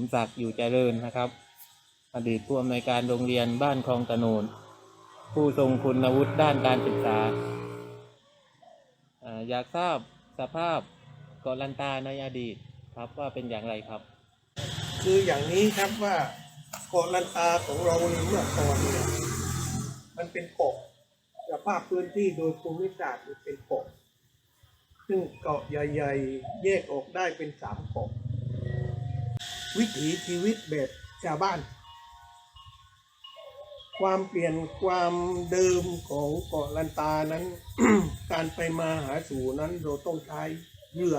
มศักดิ์อยู่เจริญนะครับ อดีตผู้อำนวยการโรงเรียนบ้านคลองตะโนน ผู้ทรงคุณวุฒิด้านการศึกษา อยากทราบสภาพเกาะลันตาในอดีตครับว่าเป็นอย่างไรครับ คืออย่างนี้ครับว่าเกาะลันตาของเราในเมื่อก่อนเนี่ยมันเป็นเกาะสภาพพื้นที่โดยภูมิศาสตร์มันเป็นเกาะซึ่งเกาะใหญ่ ๆ แยกออกได้เป็นสามเกาะ วิถีชีวิตแบบชาวบ้าน ความเปลี่ยนความเดิมของเกาะลันตานั้น การไปมาหาสู่นั้นเราต้องใช้เรือ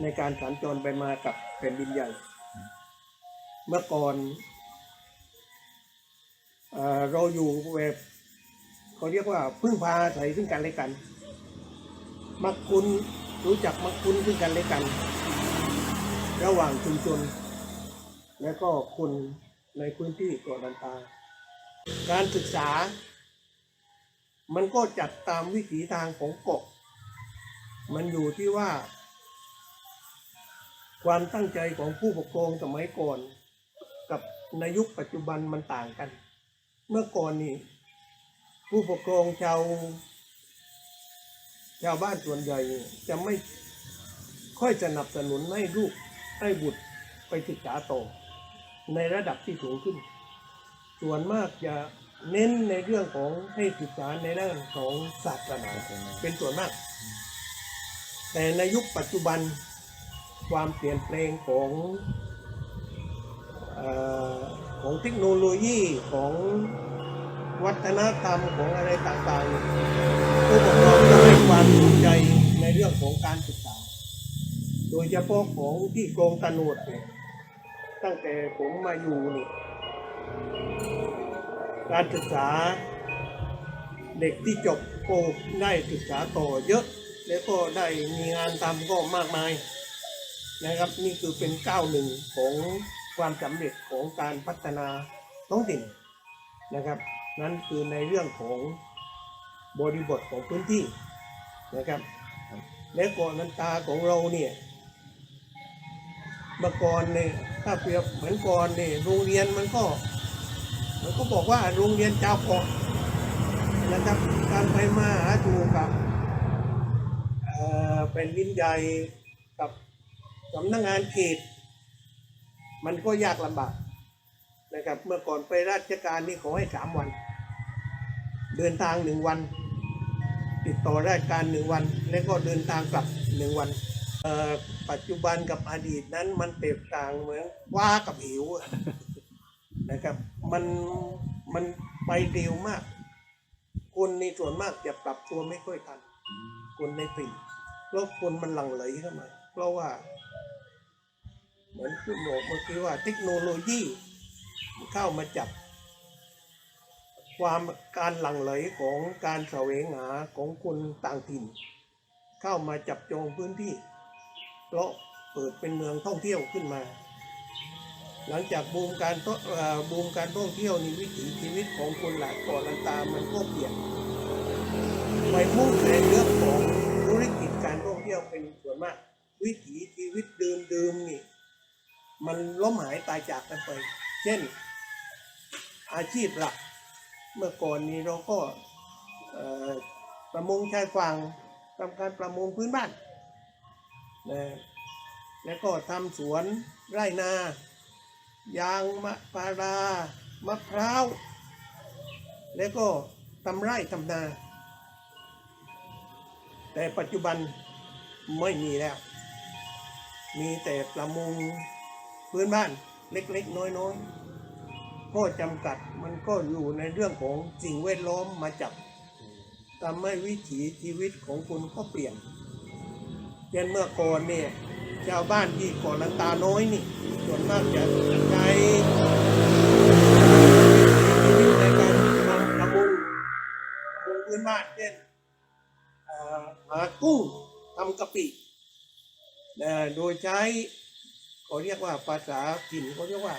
ในการสัญจรไปมากับแผ่นดินใหญ่ เมื่อก่อนเราอยู่แบบเขาเรียกว่าพึ่งพาอาศัยซึ่งกันและกัน มักคุณรู้จักมักคุณซึ่งกันและกัน ระหว่างชุมชน และก็คนในพื้นที่เกาะลันตา การศึกษา มันก็จัดตามวิถีทางของเกาะ มันอยู่ที่ว่า ความตั้งใจของผู้ปกครองสมัยก่อน กับในยุคปัจจุบันมันต่างกัน เมื่อก่อนนี่ผู้ปกครองชาวชาวบ้านส่วนใหญ่จะไม่ค่อยสนับสนุนให้ลูก ให้บุตรไปศึกษาต่อในระดับที่สูงขึ้น ส่วนมากจะเน้นในเรื่องของให้ศึกษาในด้านของศาสนาเป็นส่วนมาก แต่ในยุคปัจจุบันความเปลี่ยนแปลงของเออของเทคโนโลยีของวัฒนธรรมของอะไรต่างๆ ยเฉพาะของที่กรมตะโนดเนี่ยตั้งแต่ผมมาอยู่นี่การศึกษาเด็กที่จบโกได้ศึกษาต่อเยอะ แล้วก็ได้มีงานทำก็มากมายนะครับ นี่คือเป็นก้าวหนึ่งของความสำเร็จของการพัฒนาท้องถิ่นนะครับ นั่นคือในเรื่องของบริบทของพื้นที่นะครับและเกาะนันตาของเราเนี่ย เมื่อก่อนเนี่ยถ้าเปรียบเหมือนก่อนเนี่ยโรงเรียนมันก็มันก็บอกว่าโรงเรียนเจ้าเกาะนะครับ การไปมาหาสู่กับเอ่อเป็นดินใหญ่กับสำนักงานเขตมันก็ยากลำบากนะครับ เมื่อก่อนไปราชการนี่ขอให้สามวัน เดินทางหนึ่งวัน ติดต่อราชการหนึ่งวัน แล้วก็เดินทางกลับหนึ่งวันเอ่อ ปัจจุบันกับอดีตนั้นมันแตกต่างเหมือนว่ากับหิวนะครับ มันมันไปเร็วมาก คนในส่วนมากจะปรับตัวไม่ค่อยทันคนในถิ่นเพราะคนมันหลั่งไหลเข้ามา เพราะว่า เหมือนคุณบอกเมื่อกี้ว่า เทคโนโลยีเข้ามาจับ ความการหลั่งไหลของการแสวงหาของคนต่างถิ่น เข้ามาจับจองพื้นที่ เพราะเปิดเป็นเมืองท่องเที่ยวขึ้นมา หลังจากบูมการท่องเอ่อบูมการท่องเที่ยวนี่วิถีชีวิตของคนหลายเกาะลันตามันก็เปลี่ยนไปมุ่งในเรื่องของธุรกิจการท่องเที่ยวเป็นส่วนมาก วิถีชีวิตเดิมๆนี่ มันล้มหายตายจากกันไป เช่น อาชีพหลัก เมื่อก่อนนี้เราก็ประมงชายฝั่งทำการประมงพื้นบ้าน นะแล้วก็ทำสวนไร่นา ยางมะพร้าวมะพร้าว แล้วก็ทำไร่ทำนา แต่ปัจจุบันไม่มีแล้ว มีแต่ประมงพื้นบ้านเล็กๆ น้อยๆข้อจำกัดมันก็อยู่ในเรื่องของสิ่งแวดล้อมมาจับทำให้วิถีชีวิตของคุณก็เปลี่ยน เช่นเมื่อก่อนเนี่ยชาวบ้านที่ก่อนลันตาน้อยนี่ ส่วนมากจะใช้ชีวิตในการทำประมงประมงพื้นบ้านเช่นเอ่อหากุ้งทำกะปินะโดยใช้เขาเรียกว่าภาษาถิ่นเขาเรียกว่า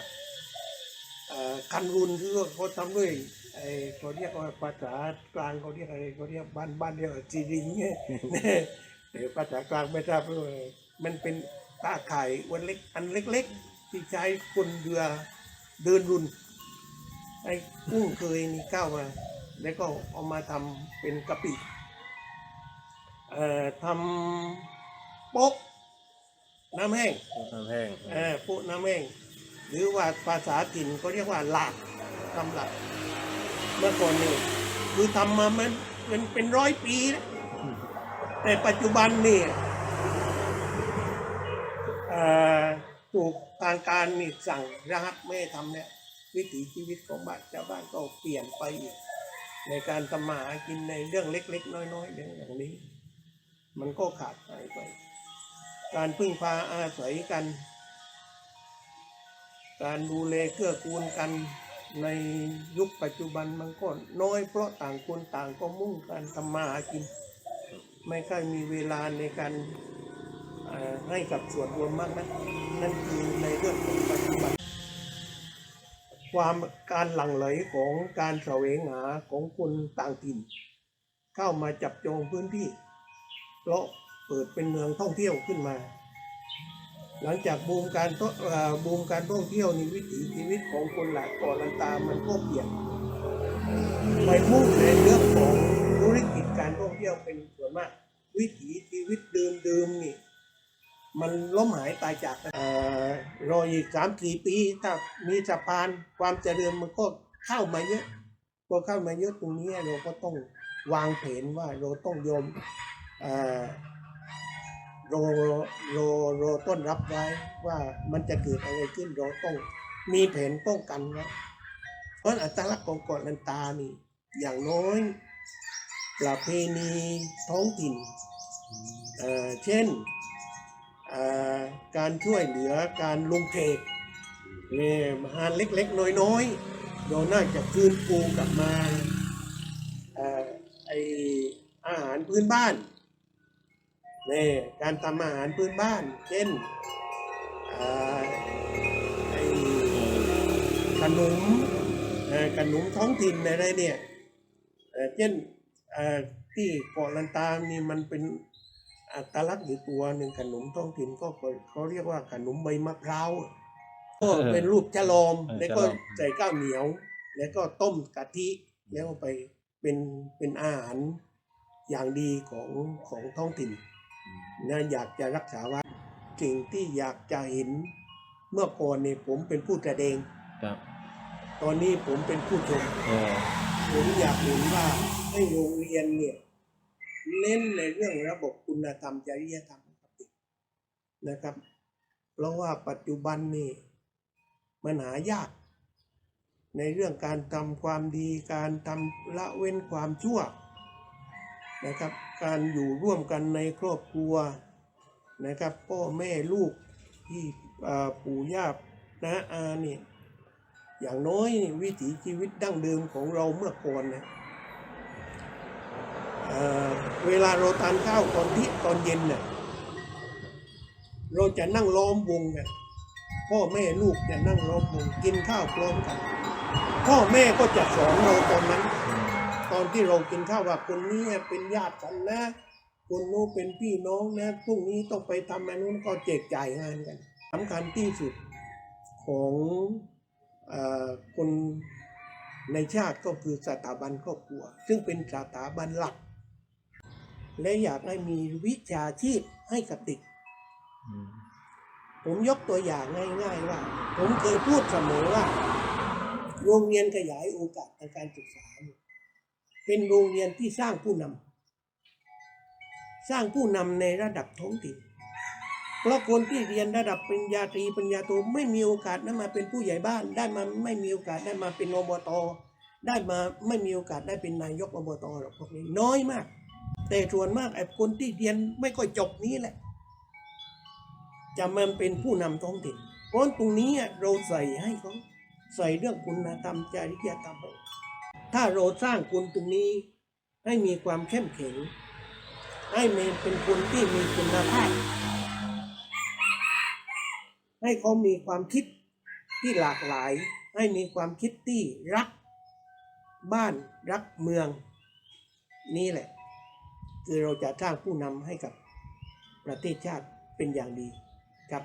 คันรุนคือเขาทำด้วยไอ้เขาเรียกว่าภาษากลางเขาเรียกอะไรเขาเรียกบ้านบ้านเรียกว่าจีริงเนี่ย แต่ภาษากลางไม่ทราบว่ามันเป็นตาข่ายวันเล็กอันเล็กๆ ที่ใช้คนเรือเดินรุนไอ้กุ้งเคยนี่ก้าวมา แล้วก็เอามาทำเป็นกะปิเอ่อทำโป๊กน้ำแห้งน้ำแห้งเออปุ๊น้ำแห้ง หรือว่าภาษาถิ่นก็เรียกว่าหลาดทำหลาดเมื่อก่อนนี่คือทำมามันเป็นเป็นร้อยปีนะ แต่ปัจจุบันนี่ถูกทางการนี่สั่งระงับไม่ทำเนี่ยวิถีชีวิตของบ้านชาวบ้านก็เปลี่ยนไปอีก ในการทำมาหากินในเรื่องเล็ก ๆ น้อยๆองอย่างนี้ มันก็ขาดหายไป การพึ่งพาอาศัยกัน การดูแลเกื้อกูลกันในยุคปัจจุบันมันก็น้อยเพราะต่างคนต่างก็มุ่งการทำมาหากิน ไม่ค่อยมีเวลาในการให้กับส่วนรวมมากนะนั่นคือในเรื่องของปัจจุบันความการหลั่งไหลของการแสวงหาของคนต่างถิ่น เข้ามาจับจองพื้นที่ เพราะเปิดเป็นเมืองท่องเที่ยวขึ้นมา หลังจากบูมการบูมการท่องเที่ยวนี่วิถีชีวิตของคนหลากเกาะลันตามันก็เปลี่ยนไปมุ่งในเรื่อง ท่เที่ยวเป็นส่วนมาก วิถีชีวิตเดิมๆนี่ มันล้มหายตายจากไปเอ่อรออีกสามสี่ปี ถ้ามีสะพานความเจริญมันก็เข้ามาเยอะพอเข้ามาเยอะตรงนี้เราก็ต้องวางแผนว่าเราต้องยอมเอ่อรอรอรอต้อนรับไว้ว่ามันจะเกิดอะไรขึ้นเราต้องมีแผนป้องกันไว้เพราะอัตลักษณ์ของเกาะลันตานี่อย่างน้อย ประเพณีท้องถิ่นเเช่นการช่วยเหลือการลงเทกเนี่ยหานเล็กๆ น้อยๆเราน่าจะคืนฟูกลับมาอไออาหารพื้นบ้านเนี่ยการทำอาหารพื้นบ้าน เช่นอไอขนมขนมท้องถิ่นอะไรเนี่ยเช่น ที่เกาะลันตานี่มันเป็นอัตลักษณ์อยู่ตัวหนึ่งขนมท้องถิ่นก็เขาเรียกว่าขนมใบมะพร้าวก็เป็นรูปฉลอมเออแล้วก็ฉลอมใส่ข้าวเหนียว แล้วก็ต้มกะทิแล้วเอาไปเป็นเป็นอาหารอย่างดีของของท้องถิ่นนะอยากจะรักษาไว้สิ่งที่อยากจะเห็นเมื่อก่อนนี่ผมเป็นผู้แสดงครับตอนนี้ผมเป็นผู้ชมเออผมอยากเห็นว่า ให้โรงเรียนเนี่ยเน้นในเรื่องระบบคุณธรรมจริยธรรมกับเด็กนะครับ เพราะว่าปัจจุบันนี่มันหายาก ในเรื่องการทำความดีการทำละเว้นความชั่วนะครับ การอยู่ร่วมกันในครอบครัวนะครับพ่อแม่ลูกที่ปู่ย่านะอาเนี่ยอย่างน้อยวิถีชีวิตดั้งเดิมของเราเมื่อก่อนนะ เวลาเราทานข้าวตอนที่ตอนเย็นเนี่ยเราจะนั่งล้อมวงกันพ่อแม่ลูกจะนั่งล้อมวงกินข้าวพร้อมกัน พ่อแม่ก็จะสอนเราตอนนั้น ตอนที่เรากินข้าวว่าคนนี้เป็นญาติกันนะคนนู้นเป็นพี่น้องนะพรุ่งนี้ต้องไปทำอันนู้นก็แจกจ่ายงานกันสำคัญที่สุดของอคนในชาติก็คือสถาบันครอบครัว ซึ่งเป็นสถาบันหลัก และอยากให้มีวิชาชีพให้กับเด็กอืมผมยกตัวอย่างง่าย ๆ ว่า ผมเคยพูดเสมอว่า โรงเรียนขยายโอกาสทางการศึกษาเนี่ยเป็นโรงเรียนที่สร้างผู้นำสร้างผู้นำในระดับท้องถิ่นเพราะคนที่เรียนระดับปริญญาตรีปริญญาโทไม่มีโอกาสได้มาเป็นผู้ใหญ่บ้าน ได้มาไม่มีโอกาสได้มาเป็นอบตได้มาไม่มีโอกาสได้เป็นนายกอบตหรอกพวกนี้น้อยมาก แต่ส่วนมากไอ้คนที่เรียนไม่ค่อยจบนี้แหละ จะมาเป็นผู้นำท้องถิ่นเพราะตรงนี้เราใส่ให้เขาใส่เรื่องคุณธรรมจริยธรรม ถ้าเราสร้างคนตรงนี้ให้มีความเข้มแข็งให้มีเป็นคนที่มีคุณภาพ ให้เขามีความคิดที่หลากหลาย ให้มีความคิดที่รัก บ้านรักเมือง นี่แหละ คือเราจะสร้างผู้นำให้กับประเทศชาติเป็นอย่างดีครับ